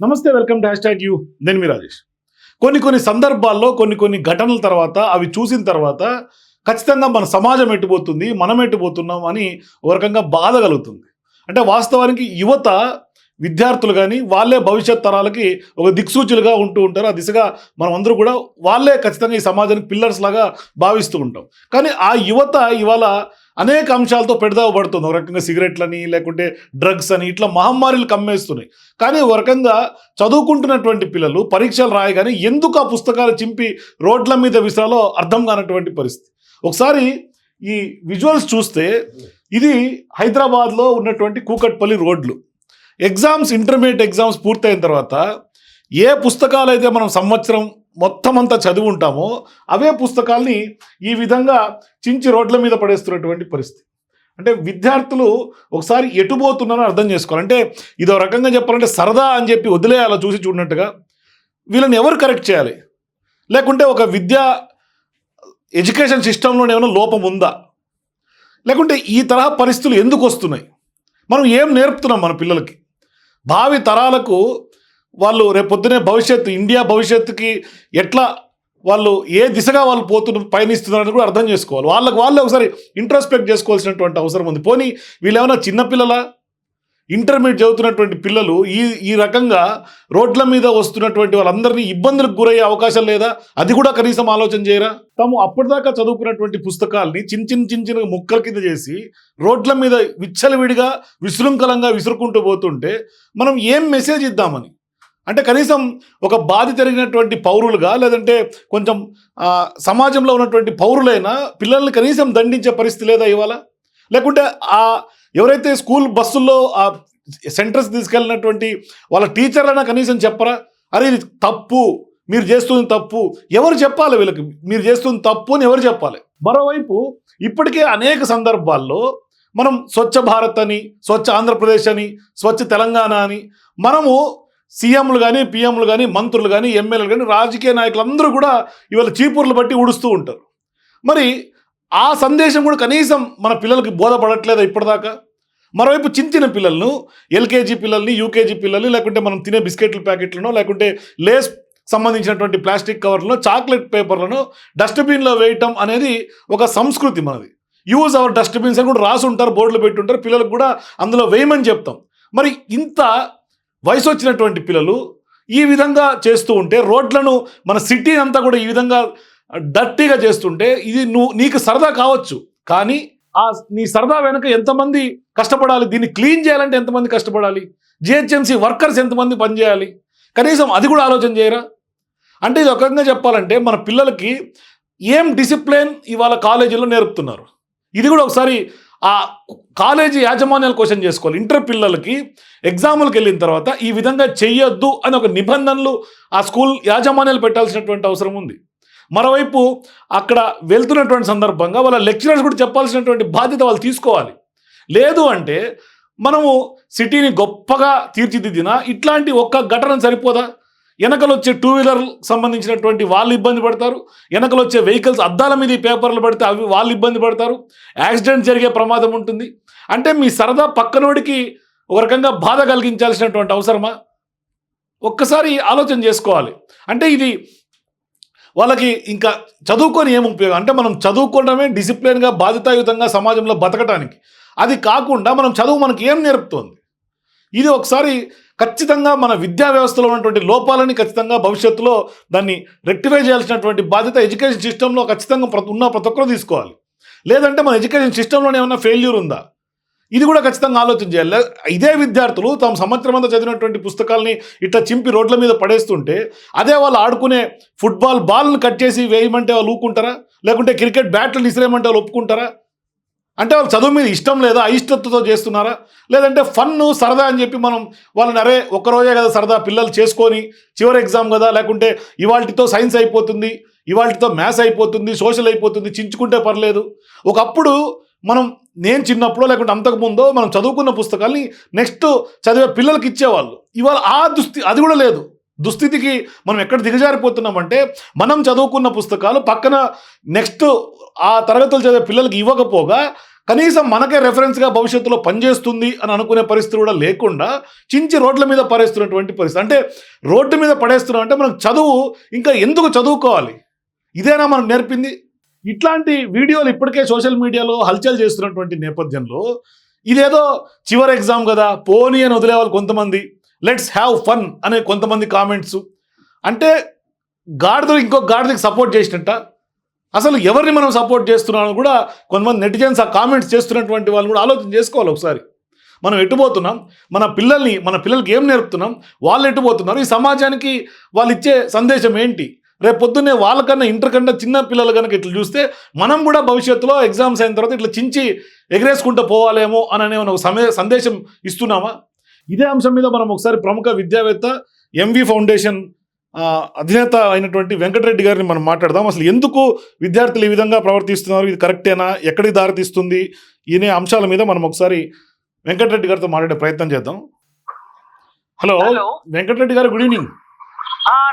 నమస్తే welcome to hash you. నేను మీ రాజేష్. కొన్ని కొన్ని సందర్భాల్లో కొన్ని కొన్ని ఘటనల తర్వాత అవి చూసిన తర్వాత ఖచ్చితంగా మన సమాజం ఎట్టుపోతుంది మనం ఎట్టుపోతున్నాం అని ఒక రకంగా బాధ కలుగుతుంది. అంటే వాస్తవానికి యువత విద్యార్థులు కానీ వాళ్ళే భవిష్యత్ తరాలకి ఒక దిక్సూచులుగా ఉంటూ ఉంటారు. ఆ దిశగా మనం అందరూ కూడా వాళ్ళే ఖచ్చితంగా ఈ సమాజానికి పిల్లర్స్ లాగా భావిస్తూ ఉంటాం. కానీ ఆ యువత ఇవాళ అనేక అంశాలతో పెడదాపడుతుంది ఒక రకంగా సిగరెట్లని లేకుంటే డ్రగ్స్ అని ఇట్లా మహమ్మారిలు కమ్మేస్తున్నాయి. కానీ ఒక రకంగా చదువుకుంటున్నటువంటి పిల్లలు పరీక్షలు రాయగానే ఎందుకు ఆ పుస్తకాలు చింపి రోడ్ల మీద విసరాలో అర్థం కానటువంటి పరిస్థితి. ఒకసారి ఈ విజువల్స్ చూస్తే ఇది హైదరాబాద్లో ఉన్నటువంటి కూకట్పల్లి రోడ్లు. ఎగ్జామ్స్ ఇంటర్మీడియట్ ఎగ్జామ్స్ పూర్తయిన తర్వాత ఏ పుస్తకాలు అయితే మనం సంవత్సరం మొత్తం అంతా చదివి ఉంటామో అవే పుస్తకాల్ని ఈ విధంగా చించి రోడ్ల మీద పడేస్తున్నటువంటి పరిస్థితి. అంటే విద్యార్థులు ఒకసారి ఎటుపోతున్నారో అర్థం చేసుకోవాలి. అంటే ఇదో రకంగా చెప్పాలంటే సరదా అని చెప్పి వదిలేయాలో చూసి చూడనట్టుగా వీళ్ళని ఎవరు కరెక్ట్ చేయాలి? లేకుంటే ఒక విద్యా ఎడ్యుకేషన్ సిస్టంలోనే ఏమైనా లోపం ఉందా? లేకుంటే ఈ తరహా పరిస్థితులు ఎందుకు వస్తున్నాయి? మనం ఏం నేర్పుతున్నాం మన పిల్లలకి? భావి తరాలకు వాళ్ళు రేపొద్దునే భవిష్యత్తు ఇండియా భవిష్యత్తుకి ఎట్లా వాళ్ళు ఏ దిశగా వాళ్ళు పోతున్న పయనిస్తున్నారని కూడా అర్థం చేసుకోవాలి. వాళ్ళకి వాళ్ళే ఒకసారి ఇంట్రోస్పెక్ట్ చేసుకోవాల్సినటువంటి అవసరం ఉంది. పోనీ వీళ్ళు ఏమైనా చిన్నపిల్లల? ఇంటర్మీడియట్ చదువుతున్నటువంటి పిల్లలు ఈ ఈ రకంగా రోడ్ల మీద వస్తున్నటువంటి వాళ్ళందరినీ ఇబ్బందులకు గురయ్యే అవకాశం లేదా? అది కూడా కనీసం ఆలోచన చేయరా? తాము అప్పటిదాకా చదువుకున్నటువంటి పుస్తకాల్ని చిన్న చిన్న చిన్న చిన్న ముక్కల కింద చేసి రోడ్ల మీద విచ్చలవిడిగా విశృంఖలంగా విసురుకుంటూ పోతుంటే మనం ఏం మెసేజ్ ఇద్దామని? అంటే కనీసం ఒక బాధ జరిగినటువంటి పౌరులుగా లేదంటే కొంచెం సమాజంలో ఉన్నటువంటి పౌరులైనా పిల్లల్ని కనీసం దండించే పరిస్థితి లేదా ఇవాళ? లేకుంటే ఆ ఎవరైతే స్కూల్ బస్సుల్లో ఆ సెంటర్స్ తీసుకెళ్ళినటువంటి వాళ్ళ టీచర్లైనా కనీసం చెప్పరా? అరే ఇది తప్పు మీరు చేస్తుంది తప్పు ఎవరు చెప్పాలి వీళ్ళకి? మీరు చేస్తుంది తప్పు అని ఎవరు చెప్పాలి? మరోవైపు ఇప్పటికే అనేక సందర్భాల్లో మనం స్వచ్ఛ భారత్ అని స్వచ్ఛ ఆంధ్రప్రదేశ్ అని స్వచ్ఛ తెలంగాణ అని మనము సీఎంలు కానీ పిఎంలు కానీ మంత్రులు కానీ ఎమ్మెల్యేలు కానీ రాజకీయ నాయకులు అందరూ కూడా ఇవాళ చీపుర్లు బట్టి ఉడుస్తూ ఉంటారు. మరి ఆ సందేశం కూడా కనీసం మన పిల్లలకి బోధపడట్లేదా ఇప్పటిదాకా? మరోవైపు చింతిన పిల్లలను ఎల్కేజీ పిల్లల్ని యూకేజీ పిల్లల్ని లేకుంటే మనం తినే బిస్కెట్ల ప్యాకెట్లను లేకుంటే లేస్ సంబంధించినటువంటి ప్లాస్టిక్ కవర్లను చాక్లెట్ పేపర్లను డస్ట్బిన్లో వేయటం అనేది ఒక సంస్కృతి మనది. యూజ్ అవర్ డస్ట్బిన్స్ అని కూడా రాసి ఉంటారు బోర్డులు పెట్టి ఉంటారు పిల్లలకు కూడా అందులో వేయమని చెప్తాం. మరి ఇంత వయసు వచ్చినటువంటి పిల్లలు ఈ విధంగా చేస్తూ ఉంటే రోడ్లను మన సిటీ అంతా కూడా ఈ విధంగా డర్టీగా చేస్తుంటే ఇది నువ్వు నీకు సరదా కావచ్చు. కానీ ఆ నీ సరదా వెనుక ఎంతమంది కష్టపడాలి? దీన్ని క్లీన్ చేయాలంటే ఎంతమంది కష్టపడాలి? జిహెచ్ఎంసీ వర్కర్స్ ఎంతమంది పనిచేయాలి? కనీసం అది కూడా ఆలోచన చేయరా? అంటే ఇది ఒక రకంగా చెప్పాలంటే మన పిల్లలకి ఏం డిసిప్లిన్ ఇవాళ కాలేజీలో నేర్పుతున్నారు? ఇది కూడా ఒకసారి ఆ కాలేజీ యాజమాన్యాలు క్వశ్చన్ చేసుకోవాలి. ఇంటర్ పిల్లలకి ఎగ్జాములకు వెళ్ళిన తర్వాత ఈ విధంగా చెయ్యొద్దు అని ఒక నిబంధనలు ఆ స్కూల్ యాజమాన్యాలు పెట్టాల్సినటువంటి అవసరం ఉంది. మరోవైపు అక్కడ వెళ్తున్నటువంటి సందర్భంగా వాళ్ళ లెక్చరర్స్ కూడా చెప్పాల్సినటువంటి బాధ్యత వాళ్ళు తీసుకోవాలి. లేదు అంటే మనము సిటీని గొప్పగా తీర్చిదిద్దినా ఇట్లాంటి ఒక్క ఘటన సరిపోదా? వెనకలు వచ్చే టూ వీలర్ సంబంధించినటువంటి వాళ్ళు ఇబ్బంది పడతారు. వెనకలు వచ్చే వెహికల్స్ అద్దాల మీద పేపర్లు పడితే అవి వాళ్ళు ఇబ్బంది పడతారు. యాక్సిడెంట్ జరిగే ప్రమాదం ఉంటుంది. అంటే మీ సరదా పక్కనోడికి ఒక రకంగా బాధ కలిగించాల్సినటువంటి అవసరమా? ఒక్కసారి ఆలోచన చేసుకోవాలి. అంటే ఇది వాళ్ళకి ఇంకా చదువుకొని ఏం ఉపయోగం? అంటే మనం చదువుకోవడమే డిసిప్లిన్గా బాధ్యతాయుతంగా సమాజంలో బతకటానికి. అది కాకుండా మనం చదువు మనకి ఏం నేర్పుతోంది? ఇది ఒకసారి ఖచ్చితంగా మన విద్యా వ్యవస్థలో ఉన్నటువంటి లోపాలని ఖచ్చితంగా భవిష్యత్తులో దాన్ని రెక్టిఫై చేయాల్సినటువంటి బాధ్యత ఎడ్యుకేషన్ సిస్టంలో ఖచ్చితంగా ప్రతి ఉన్న ప్రతి ఒక్కరూ తీసుకోవాలి. లేదంటే మన ఎడ్యుకేషన్ సిస్టంలోనే ఏమైనా ఫెయిల్యూర్ ఉందా? ఇది కూడా ఖచ్చితంగా ఆలోచన చేయాలి. ఇదే విద్యార్థులు తాము సంవత్సరం అంతా చదివినటువంటి పుస్తకాలని ఇట్లా చింపి రోడ్ల మీద పడేస్తుంటే అదే వాళ్ళు ఆడుకునే ఫుట్బాల్ బాల్ని కట్ చేసి వేయమంటే వాళ్ళు ఊకుంటారా? లేకుంటే క్రికెట్ బ్యాట్లు విసిరేయమంటే వాళ్ళు ఒప్పుకుంటారా? అంటే వాళ్ళు చదువు మీద ఇష్టం లేదా అయిష్టతతో చేస్తున్నారా? లేదంటే ఫన్ సరదా అని చెప్పి మనం వాళ్ళని అరే ఒక్కరోజే కదా సరదా పిల్లలు చేసుకొని చివరి ఎగ్జామ్ కదా లేకుంటే ఇవాళతో సైన్స్ అయిపోతుంది ఇవాళతో మ్యాథ్స్ అయిపోతుంది సోషల్ అయిపోతుంది చించుకుంటే పర్లేదు. ఒకప్పుడు మనం నేను చిన్నప్పుడు లేకుంటే అంతకుముందో మనం చదువుకున్న పుస్తకాల్ని నెక్స్ట్ చదివే పిల్లలకి ఇచ్చేవాళ్ళు. ఇవాళ ఆ దుస్థితి అది కూడా లేదు. దుస్థితికి మనం ఎక్కడ దిగజారిపోతున్నామంటే మనం చదువుకున్న పుస్తకాలు పక్కన నెక్స్ట్ ఆ తరగతులు చదివే పిల్లలకి ఇవ్వకపోగా కనీసం మనకే రెఫరెన్స్గా భవిష్యత్తులో పనిచేస్తుంది అని అనుకునే పరిస్థితి కూడా లేకుండా చించి రోడ్ల మీద పడేస్తున్నటువంటి పరిస్థితి. అంటే రోడ్డు మీద పడేస్తున్నాం అంటే మనం చదువు ఇంకా ఎందుకు చదువుకోవాలి? ఇదేనా మనం నేర్పింది? ఇట్లాంటి వీడియోలు ఇప్పటికే సోషల్ మీడియాలో హల్చల్ చేస్తున్నటువంటి నేపథ్యంలో ఇదేదో చివరి ఎగ్జామ్ కదా పోనీ అని వదిలేవాళ్ళు కొంతమంది. లెట్స్ హ్యావ్ ఫన్ అనే కొంతమంది కామెంట్స్ అంటే గాడిదలు ఇంకో గాడిదకి సపోర్ట్ చేసినట్ట. అసలు ఎవరిని మనం సపోర్ట్ చేస్తున్నామని కూడా కొంతమంది నెటిజన్స్ ఆ కామెంట్స్ చేస్తున్నటువంటి వాళ్ళు కూడా ఆలోచన చేసుకోవాలి ఒకసారి. మనం ఎట్టుపోతున్నాం మన పిల్లల్ని మన పిల్లలకి ఏం నేర్పుతున్నాం? వాళ్ళు ఎట్టుపోతున్నారు ఈ సమాజానికి వాళ్ళు ఇచ్చే సందేశం ఏంటి? రేపు పొద్దున్నే వాళ్ళకన్నా ఇంటర్ కన్నా చిన్న పిల్లలు కనుక ఇట్లా చూస్తే మనం కూడా భవిష్యత్తులో ఎగ్జామ్స్ అయిన తర్వాత ఇట్లా చించి ఎగరేసుకుంటూ పోవాలేమో అని అనే ఒక సమయ సందేశం ఇస్తున్నామా? ఇదే అంశం మీద మనం ఒకసారి ప్రముఖ విద్యావేత్త ఎంవి ఫౌండేషన్ అధినేత అయినటువంటి వెంకటరెడ్డి గారిని మనం మాట్లాడదాం. అసలు ఎందుకు విద్యార్థులు ఈ విధంగా ప్రవర్తిస్తున్నారు? ఇది కరెక్టేనా? ఎక్కడికి దారితీస్తుంది? ఈయనే అంశాల మీద మనం ఒకసారి వెంకటరెడ్డి గారితో మాట్లాడే ప్రయత్నం చేద్దాం. హలో వెంకటరెడ్డి గారు గుడ్ ఈవినింగ్.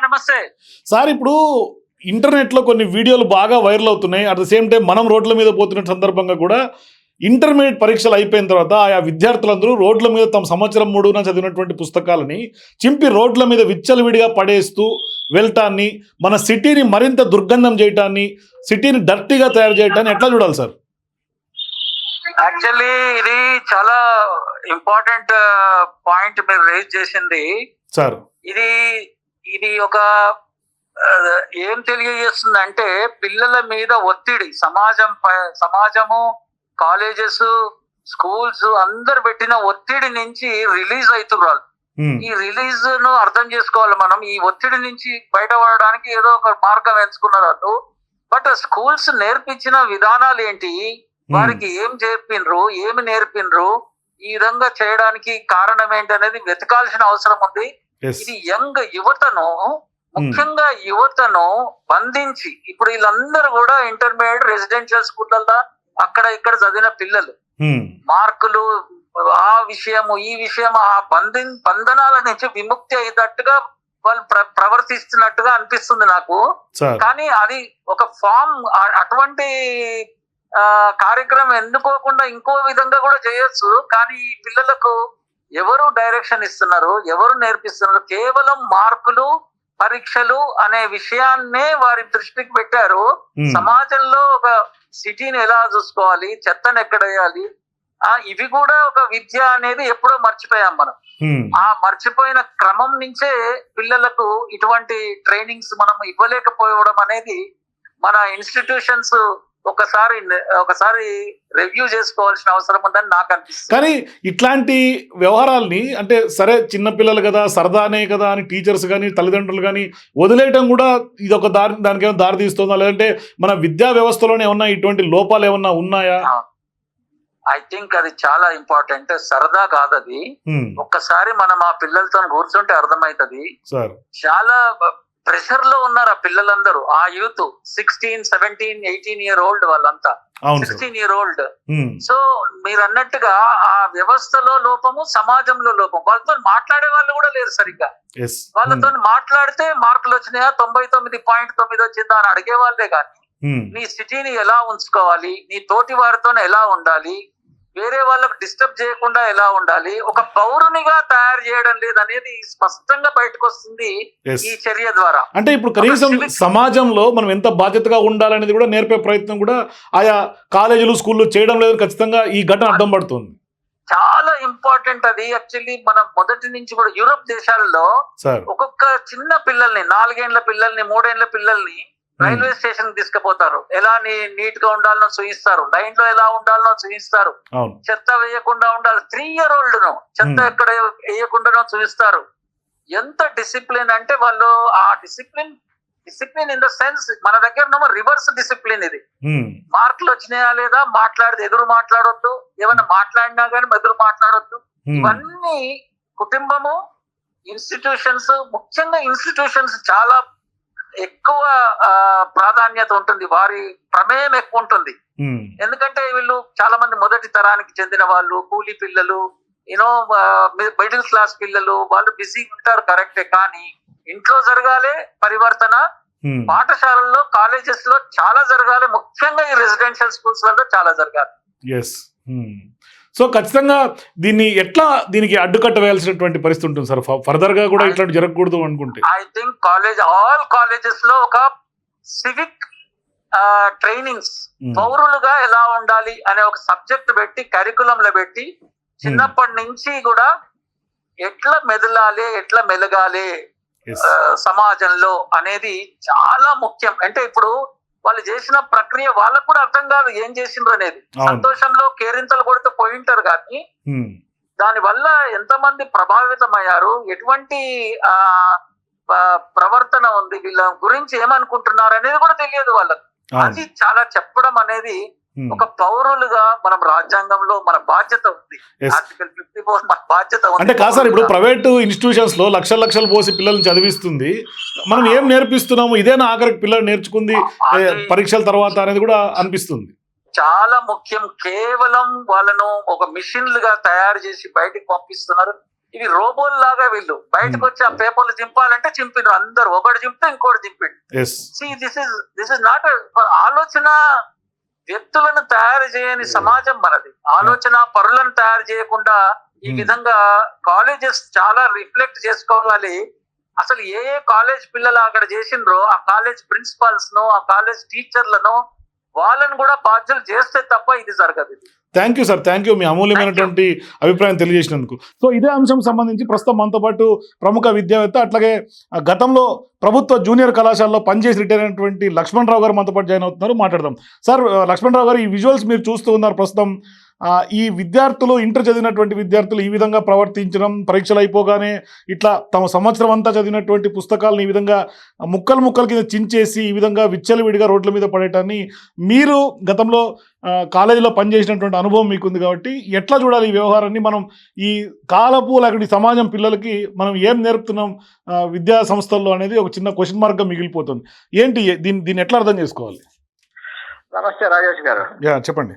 నమస్తే. సార్ ఇప్పుడు ఇంటర్నెట్లో కొన్ని వీడియోలు బాగా వైరల్ అవుతున్నాయి. అట్ ద సేమ్ టైం మనం రోడ్ల మీద పోతున్న సందర్భంగా కూడా ఇంటర్మీడియట్ పరీక్షలు అయిపోయిన తర్వాత ఆయా విద్యార్థులందరూ రోడ్ల మీద తమ సంవత్సరం మూడున చదివినటువంటి పుస్తకాలని చింపి రోడ్ల మీద విచ్చలవిడిగా పడేస్తూ వెళ్ళటాన్ని మన సిటీని మరింత దుర్గంధం చేయటాన్ని సిటీని డర్టీగా తయారు చేయటాన్ని ఎట్లా చూడాలి సార్? యాక్చువల్లీ ఇది చాలా ఇంపార్టెంట్ పాయింట్ మీరు రేజ్ చేసింది. సార్. ఇది ఇది ఒక ఏం తెలియజేస్తుంది అంటే పిల్లల మీద ఒత్తిడి సమాజం సమాజము కాలేజెస్ స్కూల్స్ అందరు పెట్టిన ఒత్తిడి నుంచి రిలీజ్ అవుతున్నారు ఈ రిలీజ్ను అర్థం చేసుకోవాలి మనం. ఈ ఒత్తిడి నుంచి బయటపడడానికి ఏదో ఒక మార్గం ఎంచుకున్నారు వాళ్ళు. బట్ స్కూల్స్ నేర్పించిన విధానాలు ఏంటి? వారికి ఏం చెప్పిండ్రు ఏమి నేర్పిండ్రు? ఈ విధంగా చేయడానికి కారణం ఏంటి అనేది వెతకాల్సిన అవసరం ఉంది. ఇది యంగ్ యువతను ముఖ్యంగా యువతను బంధించి ఇప్పుడు వీళ్ళందరూ కూడా ఇంటర్మీడియట్ రెసిడెన్షియల్ స్కూళ్ళల్లో అక్కడ ఇక్కడ చదివిన పిల్లలు మార్కులు ఆ విషయము ఈ విషయం ఆ బంధి బంధనాల నుంచి విముక్తి అయ్యేటట్టుగా వాళ్ళు ప్ర- ప్రవర్తిస్తున్నట్టుగా అనిపిస్తుంది నాకు. కానీ అది ఒక ఫామ్ అటువంటి కార్యక్రమం ఎన్నుకోకుండా ఇంకో విధంగా కూడా చేయొచ్చు. కానీ ఈ పిల్లలకు ఎవరు డైరెక్షన్ ఇస్తున్నారు ఎవరు నేర్పిస్తున్నారు కేవలం మార్కులు పరీక్షలు అనే విషయాన్నే వారి దృష్టికి పెట్టారు. సమాజంలో ఒక సిటీని ఎలా చూసుకోవాలి? చెత్తను ఎక్కడ వేయాలి? ఆ ఇవి కూడా ఒక విద్య అనేది ఎప్పుడో మర్చిపోయాం మనం. ఆ మర్చిపోయిన క్రమం నుంచే పిల్లలకు ఇటువంటి ట్రైనింగ్స్ మనం ఇవ్వలేకపోవడం అనేది మన ఇన్స్టిట్యూషన్స్ ఒకసారి ఒకసారి రివ్యూ చేసుకోవాల్సిన అవసరం ఉందని నాకు అనిపిస్తుంది. కానీ ఇట్లాంటి వ్యవహారాల్ని అంటే సరే చిన్నపిల్లలు కదా సరదానే కదా అని టీచర్స్ కానీ తల్లిదండ్రులు కానీ వదిలేయటం కూడా ఇది ఒక దారి దానికి ఏమైనా దారి తీస్తుందా? లేదంటే మన విద్యా వ్యవస్థలోనే ఏమన్నా ఇటువంటి లోపాలు ఏమన్నా ఉన్నాయా? ఐ థింక్ అది చాలా ఇంపార్టెంట్ సరదా కాదు అది హ్మ్, ఒక్కసారి మనం ఆ పిల్లలతో కూర్చుంటే అర్థమవుతుంది. సార్. చాలా ప్రెషర్లో ఉన్నారు ఆ పిల్లలందరూ? ఆ youth sixteen seventeen eighteen year old వాళ్ళంతా. Sixteen year old. సో మీరు అన్నట్టుగా ఆ వ్యవస్థలో లోపము సమాజంలో లోపం వాళ్ళతో మాట్లాడే వాళ్ళు కూడా లేరు సరిగ్గా. వాళ్ళతో మాట్లాడితే మార్కులు వచ్చినాయా? తొంభై తొమ్మిది పాయింట్ తొమ్మిది వచ్చిందా అని అడిగే వాళ్ళే కానీ. నీ సిటీని ఎలా ఉంచుకోవాలి? నీ తోటి వారితో ఎలా ఉండాలి? వేరే వాళ్ళకు డిస్టర్బ్ చేయకుండా ఎలా ఉండాలి? ఒక పౌరునిగా తయారు చేయడం లేదనేది స్పష్టంగా బయటకు వస్తుంది ఈ చర్య ద్వారా. అంటే ఇప్పుడు కనీసం సమాజంలో మనం ఎంత బాధ్యతగా ఉండాలనేది కూడా నేర్పే ప్రయత్నం కూడా ఆయా కాలేజీలు స్కూళ్ళు చేయడం లేదని ఖచ్చితంగా ఈ ఘటన అడ్డం పడుతుంది. చాలా ఇంపార్టెంట్ అది. యాక్చువల్లీ మన మొదటి నుంచి కూడా యూరోప్ దేశాలలో ఒక్కొక్క చిన్న పిల్లల్ని నాలుగేండ్ల పిల్లల్ని మూడేండ్ల పిల్లల్ని రైల్వే స్టేషన్ తీసుకుపోతారు. ఎలా నీట్గా ఉండాలనో చూయిస్తారు. లైన్లో ఎలా ఉండాలనో చూయిస్తారు. అవును. చెత్త వేయకుండా ఉండాలి. త్రీ ఇయర్ ఓల్డ్ను చెత్త Hmm. ఎక్కడ వేయకుండానో చూపిస్తారు ఎంత డిసిప్లిన్ అంటే వాళ్ళు ఆ discipline discipline in the sense మన దగ్గర రివర్స్ డిసిప్లిన్ ఇది. హ్మ్, మార్కులు వచ్చినాయా లేదా మాట్లాడితే ఎదురు మాట్లాడొద్దు. ఏమైనా మాట్లాడినా కానీ ఎదురు మాట్లాడొద్దు. ఇవన్నీ కుటుంబము ఇన్స్టిట్యూషన్స్ ముఖ్యంగా ఇన్స్టిట్యూషన్స్ చాలా ఎక్కువ ప్రాధాన్యత ఉంటుంది. వారి ప్రమేయం ఎక్కువ ఉంటుంది. ఎందుకంటే వీళ్ళు చాలా మంది మొదటి తరానికి చెందిన వాళ్ళు కూలీ పిల్లలు యూనో మిడిల్ క్లాస్ పిల్లలు వాళ్ళు బిజీగా ఉంటారు కరెక్టే. కానీ ఇంట్లో జరగాలి పరివర్తన. పాఠశాలల్లో కాలేజెస్లో చాలా జరగాలి. ముఖ్యంగా ఈ రెసిడెన్షియల్ స్కూల్స్లలో చాలా జరగాలి. సో ఖచ్చితంగా దీన్ని ఎట్లా దీనికి అడ్డుకట్ట వేయాల్సినటువంటి పరిస్థితి ఉంటుంది సార్? ఫర్దర్గా కూడా ఇట్లాంటి జరగకూడదు అనుకుంటే. ఐ థింక్ కాలేజ్ ఆల్ కాలేజెస్లో ఒక సివిక్ ట్రైనింగ్స్. పౌరులుగా ఎలా ఉండాలి అనే ఒక సబ్జెక్ట్ పెట్టి కరికులం లో పెట్టి చిన్నప్పటి నుంచి కూడా ఎట్లా మెదలాలి ఎట్లా మెలగాలి సమాజంలో అనేది చాలా ముఖ్యం. అంటే ఇప్పుడు వాళ్ళు చేసిన ప్రక్రియ వాళ్ళకు కూడా అర్థం కాదు ఏం చేసిండ్రు అనేది. సంతోషంలో కేరింతలు కొడితే పోయింటారు కానీ. దాని వల్ల ఎంతమంది ప్రభావితమయ్యారు? ఎటువంటి ఆ ప్రవర్తన ఉంది? వీళ్ళ గురించి ఏమనుకుంటున్నారు అనేది కూడా తెలియదు వాళ్ళకి. అది చాలా చెప్పడం అనేది. ఒక పౌరులుగా మనం రాజ్యాంగంలో మన బాధ్యత ఉంది. ఆర్టికల్ ఫిఫ్టీ ఫోర్ మన బాధ్యత ఉంది. అంటే కాదు సార్ ఇప్పుడు. ప్రైవేట్ ఇన్స్టిట్యూషన్స్లో లక్షల లక్షలు పోసి పిల్లల్ని చదివిస్తుంది. మనం ఏం నేర్పిస్తున్నాము? ఇదేనా ఆఖరికి పిల్లలు నేర్చుకుంది పరీక్షల తర్వాత అనేది కూడా అనిపిస్తుంది. చాలా ముఖ్యం. కేవలం వాళ్ళను ఒక మిషన్లుగా తయారు చేసి బయటికి పంపిస్తున్నారు. ఇవి రోబోల్ లాగా వీళ్ళు. బయటకు. వచ్చి ఆ పేపర్లు చింపాలంటే చింపిన అందరు ఒకటి చింపితే ఇంకోటి చింపిండు this is this is not ఆలోచన వ్యక్తులను తయారు చేయని సమాజం మనది ఆలోచన పరులను తయారు చేయకుండా ఈ. విధంగా కాలేజెస్ చాలా రిఫ్లెక్ట్ చేసుకోవాలి అసలు ఏ ఏ కాలేజ్ పిల్లలు అక్కడ చేసిండ్రో ఆ కాలేజ్ ప్రిన్సిపాల్స్ను ఆ కాలేజ్ టీచర్లను వాళ్ళని కూడా బాధ్యులు చేస్తే తప్ప ఇది జరగదు ఇది. Thank you sir thank you మీ అమూల్యమైనటువంటి అభిప్రాయం తెలియజేసినందుకు. సో ఇదే అంశం సంబంధించి ప్రస్తుతం మనతో పాటు ప్రముఖ విద్యావేత్త అట్లాగే గతంలో ప్రభుత్వ జూనియర్ కళాశాలలో పనిచేసి రిటైర్ అయినటువంటి లక్ష్మణ్ రావు గారు మనతో పాటు జాయిన్ అవుతున్నారు. మాట్లాడదాం. సార్ ఆ, లక్ష్మణ్ రావు గారు ఈ విజువల్స్ మీరు చూస్తూ ఉన్నారు ప్రస్తుతం. ఈ విద్యార్థులు ఇంటర్ చదివినటువంటి విద్యార్థులు ఈ విధంగా ప్రవర్తించడం పరీక్షలు అయిపోగానే ఇట్లా తమ సంవత్సరం అంతా చదివినటువంటి పుస్తకాలను ఈ విధంగా ముక్కలు ముక్కల కింద చించేసి ఈ విధంగా విచ్చలవిడిగా రోడ్ల మీద పడేయటాన్ని మీరు గతంలో కాలేజీలో పనిచేసినటువంటి అనుభవం మీకుంది కాబట్టి ఎట్లా చూడాలి ఈ వ్యవహారాన్ని? మనం ఈ కాలపు ఈ సమాజం పిల్లలకి మనం ఏం నేర్పుతున్నాం విద్యా సంస్థల్లో అనేది ఒక చిన్న క్వశ్చన్ మార్క్గా మిగిలిపోతుంది. ఏంటి దీన్ని దీన్ని ఎట్లా అర్థం చేసుకోవాలి? నమస్తే రాజేష్ గారు. చెప్పండి.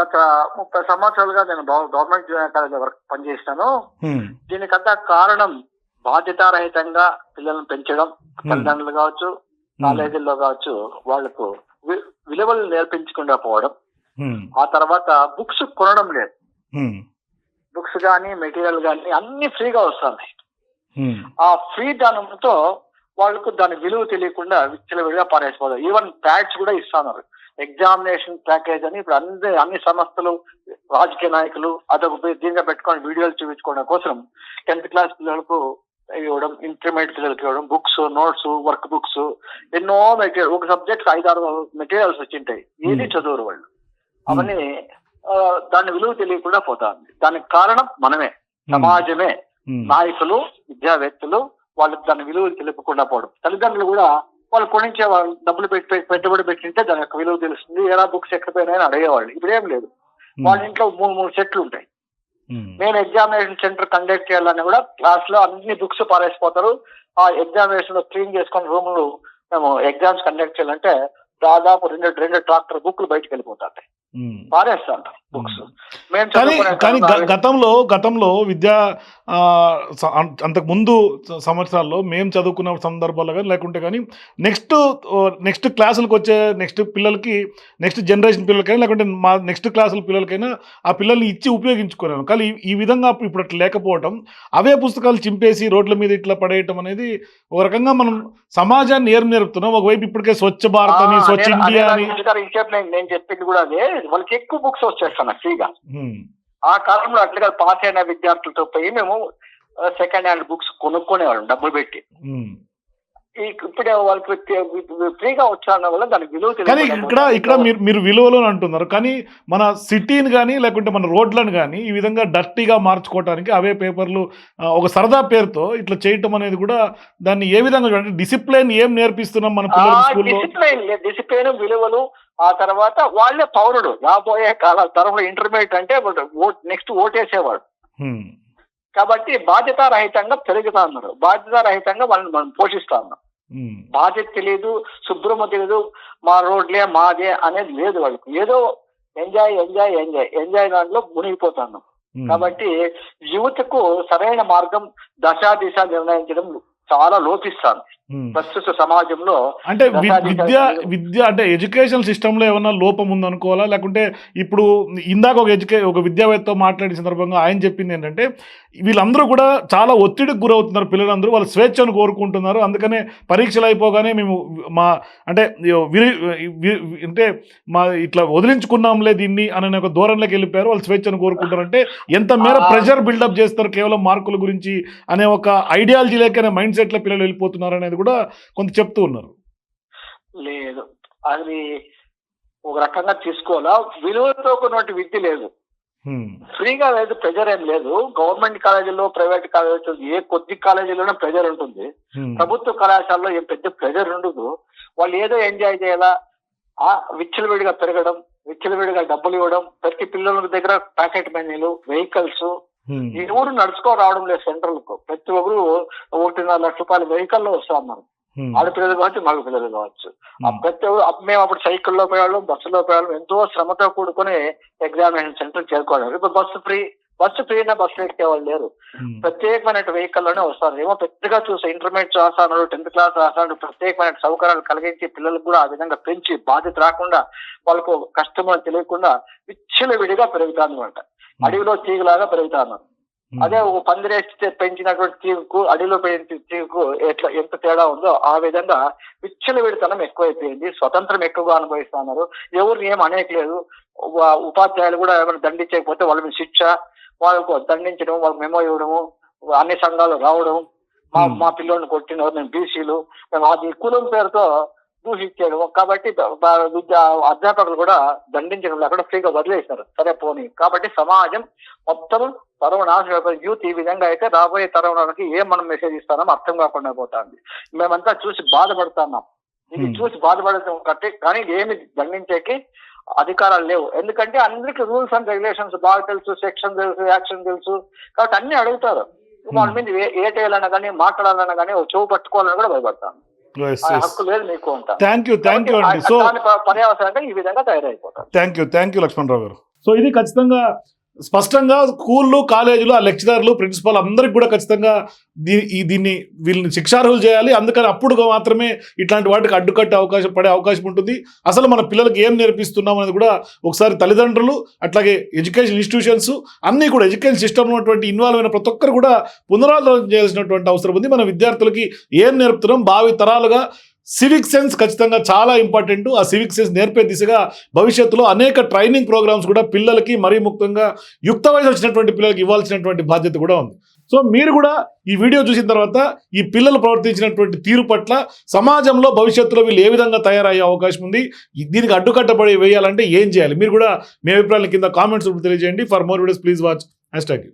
గత ముప్పై సంవత్సరాలుగా నేను గవ- గవర్నమెంట్ జూనియర్ కాలేజ్ వరకు పనిచేస్తాను హ్మ్, దీనికంతా కారణం బాధ్యతారహితంగా పిల్లలను పెంచడం తల్లిదండ్రులు కావచ్చు కాలేజీల్లో కావచ్చు వాళ్ళకు విలువలు నేర్పించకుండా పోవడం. ఆ తర్వాత బుక్స్ కొనడం లేదు. బుక్స్ కానీ మెటీరియల్ కానీ అన్ని ఫ్రీగా వస్తున్నాయి. హ్మ్, ఆ ఫ్రీ దానంతో వాళ్ళకు దాని విలువ తెలియకుండా విచ్చలవిడిగా పారేసిపోతారు ఈవెన్ ప్యాడ్స్ కూడా ఇస్తున్నారు. ఎగ్జామినేషన్ ప్యాకేజ్ అని ఇప్పుడు అన్ని అన్ని సంస్థలు రాజకీయ నాయకులు అదొక దీనిగా పెట్టుకొని వీడియోలు చూపించుకోవడం కోసం టెన్త్ క్లాస్ పిల్లలకు ఇవ్వడం ఇంటర్మీడియట్ పిల్లలకి ఇవ్వడం బుక్స్ నోట్స్ వర్క్ బుక్స్ ఎన్నో మెటీరియల్ ఒక సబ్జెక్ట్ ఐదారు మెటీరియల్స్ వచ్చింటాయి. ఏది. చదువురు వాళ్ళు? అవన్నీ దాని విలువ తెలియకుండా పోతా ఉంది దానికి కారణం మనమే సమాజమే. నాయకులు విద్యావేత్తలు వాళ్ళకి దాని విలువలు తెలుపకుండా పోవడం. తల్లిదండ్రులు కూడా వాళ్ళు కొనించే వాళ్ళు డబ్బులు పెట్టి పెట్టి- పెట్టుబడి పెట్టింటే దాని యొక్క విలువ తెలుస్తుంది. ఎలా బుక్స్ ఎక్కడ పోయినాయని అడిగేవాళ్ళు. ఇప్పుడు ఏం లేదు. వాళ్ళ ఇంట్లో మూడు మూడు సెట్లు ఉంటాయి. నేను ఎగ్జామినేషన్ సెంటర్ కండక్ట్ చేయాలని కూడా క్లాస్లో అన్ని బుక్స్ పారేసిపోతారు. ఆ ఎగ్జామినేషన్లో క్లీన్ చేసుకుని రూములు మేము ఎగ్జామ్స్ కండక్ట్ చేయాలంటే దాదాపు రెండు రెండు ట్రాక్టర్ బుక్లు బయటకు వెళ్ళిపోతాయి. బుక్స్. కానీ కానీ గతంలో గతంలో విద్యా అంతకు ముందు సంవత్సరాల్లో మేము చదువుకున్న సందర్భాల్లో కానీ లేకుంటే కానీ నెక్స్ట్ నెక్స్ట్ క్లాసులకు వచ్చే నెక్స్ట్ పిల్లలకి నెక్స్ట్ జనరేషన్ పిల్లలకైనా లేకుంటే మా నెక్స్ట్ క్లాసుల పిల్లలకైనా ఆ పిల్లల్ని ఇచ్చి ఉపయోగించుకున్నాను. కానీ ఈ- విధంగా ఇప్పుడు అట్లా లేకపోవటం అవే పుస్తకాలు చింపేసి రోడ్ల మీద ఇట్లా పడేయటం అనేది ఒక రకంగా మనం సమాజాన్ని ఏం నేర్పుతున్నాం. ఒకవైపు ఇప్పటికే స్వచ్ఛ భారత్ అని స్వచ్ఛ ఇండియా అని నేను చెప్పింది కూడా అదే. వాళ్ళకి ఎక్కువ బుక్స్ వచ్చేస్తాను ఫ్రీగా. ఆ కాలంలో అట్లా పాస్ అయిన విద్యార్థులతో పోయి మేము సెకండ్ హ్యాండ్ బుక్స్ కొనుక్కునేవాళ్ళం డబ్బులు పెట్టి. ఇప్పుడే వాళ్ళకి ఫ్రీగా వచ్చాడడం వల్ల దానికి విలువ కానీ తెలియకుండా ఇక్కడ ఇక్కడ మీరు మీరు విలువలు అని అంటున్నారు. కానీ మన సిటీని కానీ లేకుంటే మన రోడ్లను కానీ ఈ విధంగా డర్టీగా మార్చుకోవడానికి అవే పేపర్లు ఒక సరదా పేరుతో ఇట్లా చేయటం అనేది కూడా దాన్ని ఏ విధంగా చూడండి. డిసిప్లిన్ ఏం నేర్పిస్తున్నాం మన డిసిప్లైన్ డిసిప్లైన్ విలువలు ఆ తర్వాత వాళ్ళే పౌరుడు. రాబోయే కాల తరంలో ఇంటర్మీడియట్ అంటే నెక్స్ట్ ఓటేసేవాడు. కాబట్టి బాధ్యతారహితంగా పెరుగుతా ఉన్నారు బాధ్యతారహితంగా వాళ్ళని మనం పోషిస్తా ఉన్నాం బాధ్యత తెలియదు శుభ్రమ తెలియదు మా రోడ్లే మాదే అనేది లేదు వాళ్ళకి. ఏదో ఎంజాయ్ ఎంజాయ్ ఎంజాయ్ ఎంజాయ్ దాంట్లో మునిగిపోతాను. హ్మ్. కాబట్టి యువతకు సరైన మార్గం దశా దిశ నిర్ణయించడం చాలా లోపిస్తాను. ప్రస్తుత సమాజంలో అంటే విద్య విద్య అంటే ఎడ్యుకేషన్ సిస్టంలో ఏమన్నా లోపం ఉందనుకోవాలా? లేకుంటే ఇప్పుడు ఇందాక ఒక ఎడ్యుకే ఒక విద్యావేత్తతో మాట్లాడిన సందర్భంగా ఆయన చెప్పింది ఏంటంటే వీళ్ళందరూ కూడా చాలా ఒత్తిడికి గురవుతున్నారు పిల్లలందరూ వాళ్ళు స్వేచ్ఛను కోరుకుంటున్నారు. అందుకనే పరీక్షలు అయిపోగానే మేము మా అంటే అంటే మా ఇట్లా వదిలించుకున్నాంలే దీన్ని అనే ఒక ధోరణిలోకి వెళ్ళిపోయారు. వాళ్ళు స్వేచ్ఛను కోరుకుంటారు అంటే ఎంత మేర ప్రెషర్ బిల్డప్ చేస్తారు కేవలం మార్కుల గురించి అనే ఒక ఐడియాలజీ లేకనే మైండ్ సెట్లో పిల్లలు వెళ్ళిపోతున్నారు అనేది కూడా కొంత చెప్తూ ఉన్నారు. లేదు. అది ఒక రకంగా తీసుకోవాలా? విలువతో కొన్నటువంటి విద్య లేదు. ఫ్రీగా లేదు ప్రెజర్ ఏం లేదు. గవర్నమెంట్ కాలేజీలో ప్రైవేట్ కాలేజీలో ఏ కొద్ది కాలేజీలోనే ప్రెజర్ ఉంటుంది. ప్రభుత్వ కళాశాలలో ఏం పెద్ద ప్రెజర్ ఉండదు. వాళ్ళు ఏదో ఎంజాయ్ చేయాలా? ఆ విచ్చలవిడిగా పెరగడం విచ్చలవిడిగా డబ్బులు ఇవ్వడం ప్రతి పిల్లల దగ్గర ప్యాకెట్ మెనీలు వెహికల్స్ ఊరు నడుచుకో రావడం లేదు సెంట్రల్కు ప్రతి ఒక్కరు ఒకటిన్నర లక్ష రూపాయల వెహికల్లో వస్తా ఉన్నారు. ఆడపిల్లలు కావచ్చు మగ పిల్లలు కావచ్చు. ప్రతి ఒక్కరు మేము అప్పుడు సైకిల్లో పోయేవాళ్ళం బస్సులో పోయేవాళ్ళం ఎంతో శ్రమతో కూడుకొని ఎగ్జామినేషన్ సెంటర్ చేరుకోవాలి. ఇప్పుడు బస్సు ఫ్రీ బస్సు ఫ్రీనా బస్సు ఎక్కేవాళ్ళు లేరు. ప్రత్యేకమైన వెహికల్లోనే వస్తారు. ఏమో పెద్దగా చూసి ఇంటర్మీడియట్ రాస్తాడు టెన్త్ క్లాస్ రాస్తాడు ప్రత్యేకమైన సౌకర్యాలు కలిగించి పిల్లలకు కూడా ఆ విధంగా పెంచి బాధ్యత రాకుండా వాళ్ళకు కష్టమని తెలియకుండా విచ్చల విడిగా పెరుగుతాను అనమాట అడవిలో తీగలాగా పెరుగుతాను. హ్మ్. అదే ఒక పందిరేసి పెంచినటువంటి తీగుకు అడవిలో పెంచిన తీగుకు ఎట్లా ఎంత తేడా ఉందో ఆ విధంగా విచ్చల విడితనం ఎక్కువైపోయింది. స్వతంత్రం ఎక్కువగా అనుభవిస్తున్నారు ఎవరిని ఏం అనేకలేదు ఉపాధ్యాయులు కూడా ఎవరు దండించకపోతే వాళ్ళ మీద శిక్ష వాళ్ళకు దండించడం వాళ్ళకి మెమో ఇవ్వడము అన్ని సంఘాలు రావడం మా. మా పిల్లోని కొట్టినారు మేము బీసీలు మేము అది కులం పేరుతో దూషించడం. కాబట్టి విద్యా అధ్యాపకులు కూడా దండించడం లేకుండా ఫ్రీగా వదిలేశారు. సరే పోనీ. కాబట్టి సమాజం మొత్తం సర్వనాశనం యూత్ ఈ విధంగా అయితే రాబోయే తరంలోకి ఏం మనం మెసేజ్ ఇస్తామో అర్థం కాకుండా పోతుంది. మేమంతా చూసి బాధపడుతున్నాం. ఇది Hmm. చూసి బాధపడటం కట్టే కానీ ఏమి దండించేకి అధికారాలు లేవు. ఎందుకంటే అందరికి రూల్స్ అండ్ రెగ్యులేషన్స్ బాగా తెలుసు సెక్షన్ తెలుసు యాక్షన్ తెలుసు. కాబట్టి అన్ని అడుగుతారు. వాళ్ళ మీద ఏ- ఏటేయాలన్నా కానీ మాట్లాడాలన్నా కానీ ఒక చెవు పట్టుకోవాలని కూడా భయపడతాను. హక్కు లేదు మీకు అంట. థ్యాంక్ యూ థ్యాంక్ యూ అండి. సో దాని ప- పర్యవసానంగా ఈ విధంగా తయారైపోతారు. Thank you thank you Lakshmanarao గారు. సో ఇది ఖచ్చితంగా స్పష్టంగా స్కూళ్ళు కాలేజీలు ఆ లెక్చరర్లు ప్రిన్సిపాల్ అందరికి కూడా ఖచ్చితంగా దీ ఈ దీన్ని వీళ్ళని శిక్షార్హులు చేయాలి. అందుకని అప్పుడు మాత్రమే ఇట్లాంటి వాటికి అడ్డుకట్టే అవకాశం పడే అవకాశం ఉంటుంది. అసలు మన పిల్లలకి ఏం నేర్పిస్తున్నాం అనేది కూడా ఒకసారి తల్లిదండ్రులు అట్లాగే ఎడ్యుకేషన్ ఇన్స్టిట్యూషన్స్ అన్నీ కూడా ఎడ్యుకేషన్ సిస్టంలో ఉన్నటువంటి ఇన్వాల్వ్ అయిన ప్రతి ఒక్కరు కూడా పునరాలోచన చేయాల్సినటువంటి అవసరం ఉంది. మన విద్యార్థులకి ఏం నేర్పుతున్నాం భావి తరాలుగా సివిక్ సెన్స్ ఖచ్చితంగా చాలా ఇంపార్టెంట్. ఆ సివిక్ సెన్స్ నేర్పే దిశగా భవిష్యత్తులో అనేక ట్రైనింగ్ ప్రోగ్రామ్స్ కూడా పిల్లలకి మరీ ముఖ్యంగా యుక్త వయసు వచ్చినటువంటి పిల్లలకి ఇవ్వాల్సినటువంటి బాధ్యత కూడా ఉంది. సో మీరు కూడా ఈ వీడియో చూసిన తర్వాత ఈ పిల్లలు ప్రవర్తించినటువంటి తీరు పట్ల సమాజంలో భవిష్యత్తులో వీళ్ళు ఏ విధంగా తయారయ్యే అవకాశం ఉంది? దీనికి అడ్డుకట్టబడి వేయాలంటే ఏం చేయాలి? మీరు కూడా మీ అభిప్రాయాల కింద కామెంట్స్ తెలియజేయండి. For more videos please watch hashtag